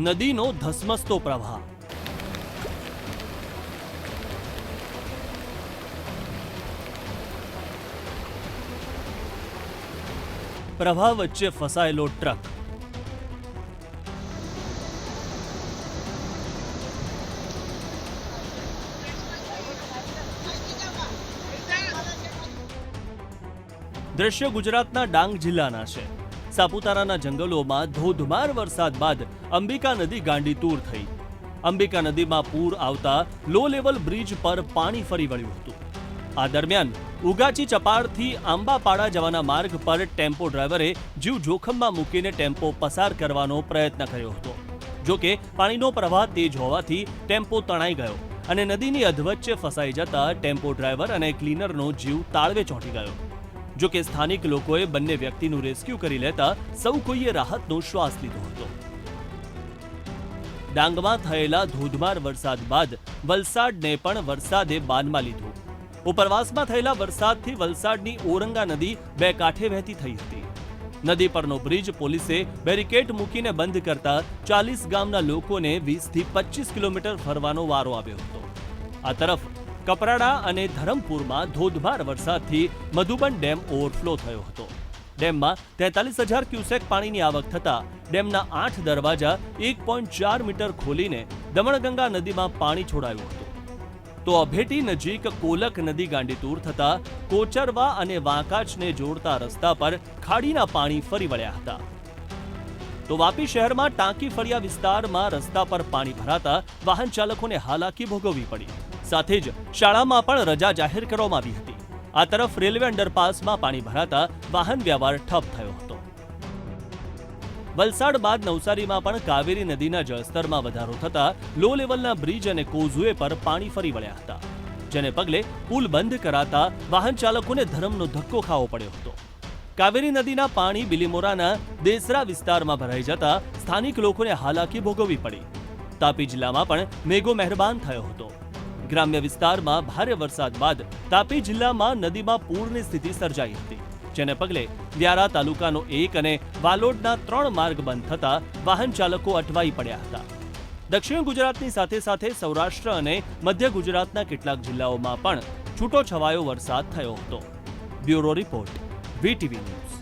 નદીનો ધસમસતો પ્રવાહ. પ્રવાહ વચ્ચે ફસાયેલો ટ્રક. દ્રશ્ય ગુજરાતના ડાંગ જિલ્લાના છે. સાપુતારાના જંગલોમાં ધોધમાર વરસાદ બાદ અંબિકા નદી ગાંડીતૂર થઈ. અંબિકા નદીમાં પૂર આવતા લો લેવલ બ્રિજ પર પાણી ફરી વળ્યું હતું. આ દરમિયાન ઉગાચી ચપાડથી આંબાપાડા જવાના માર્ગ પર ટેમ્પો ડ્રાઈવરે જીવ જોખમમાં મૂકીને ટેમ્પો પસાર કરવાનો પ્રયત્ન કર્યો હતો. જોકે પાણીનો પ્રવાહ તેજ હોવાથી ટેમ્પો તણાઈ ગયો અને નદીની અધવચ્ચે ફસાઈ જતા ટેમ્પો ડ્રાઈવર અને ક્લીનરનો જીવ તાળવે ચોંટી ગયો. જો કે સ્થાનિક લોકોએ બંને વ્યક્તિનું રેસ્ક્યુ કરી લેતા સૌ કોઈએ રાહતનો શ્વાસ લીધો હતો. ડાંગમાં થયેલા ધોધમાર વરસાદ બાદ વલસાડને પણ વરસાદે બાનમાં લીધું. ઉપરવાસમાં થયેલા વરસાદથી વલસાડની ઓરંગા નદી બે કાંઠે વહેતી થઈ હતી. નદી પરનો બ્રિજ પોલીસે બેરિકેડ મૂકીને બંધ કરતા ચાલીસ ગામના લોકોને વીસથી પચીસ કિલોમીટર ફરવાનો વારો આવ્યો હતો. આ તરફ કપરાડા અને ધરમપુરમાં ધોધમાર વરસાદથી મધુબન ડેમ ઓવરફ્લો થયો હતો. ડેમમાં તેતાલીસ હજાર ક્યુસેક પાણીની આવક થતા ડેમના આઠ દરવાજા એક પોઈન્ટ ચાર મીટર ખોલીને દમણગંગા નદીમાં પાણી છોડાયું હતું. તો અભેટી નજીક કોલક નદી ગાંડીતૂર થતા કોચરવા અને વાંકાચને જોડતા રસ્તા પર ખાડીના પાણી ફરી વળ્યા હતા. તો વાપી શહેરમાં ટાંકી ફળિયા વિસ્તારમાં રસ્તા પર પાણી ભરાતા વાહન ચાલકોને હાલાકી ભોગવવી પડી. સાથે જ શાળામાં પણ રજા જાહેર કરવામાં આવી હતી. આ તરફ રેલવે અંડરપાસમાં પાણી ભરાતા વાહન વ્યવહાર ઠપ થયો હતો. વલસાડ બાદ નવસારીમાં પણ કાવેરી નદીના જળસ્તરમાં વધારો થતા લો લેવલના બ્રિજ અને કોઝવે પર પાણી ફરી વળ્યા હતા, જેને પગલે પુલ બંધ કરાતા વાહન ચાલકોને ધરમનો ધક્કો ખાવો પડ્યો હતો. કાવેરી નદીના પાણી બિલીમોરાના દેસરા વિસ્તારમાં ભરાઈ જતા સ્થાનિક લોકોને હાલાકી ભોગવવી પડી. તાપી જિલ્લામાં પણ મેઘો મહેરબાન થયો હતો. ગ્રામ્ય વિસ્તારમાં ભારે વરસાદ બાદ તાપી જિલ્લામાં નદીમાં પૂરની સ્થિતિ સર્જાઈ હતી. જેને પગલે વ્યારા તાલુકાનો એક અને વાલોડના ત્રણ માર્ગ બંધ થતા વાહન ચાલકો અટવાઈ પડ્યા હતા. દક્ષિણ ગુજરાતની સાથે સાથે સૌરાષ્ટ્ર અને મધ્ય ગુજરાતના કેટલાક જિલ્લાઓમાં પણ છૂટો છવાયો વરસાદ થયો હતો. Bureau report, VTV News.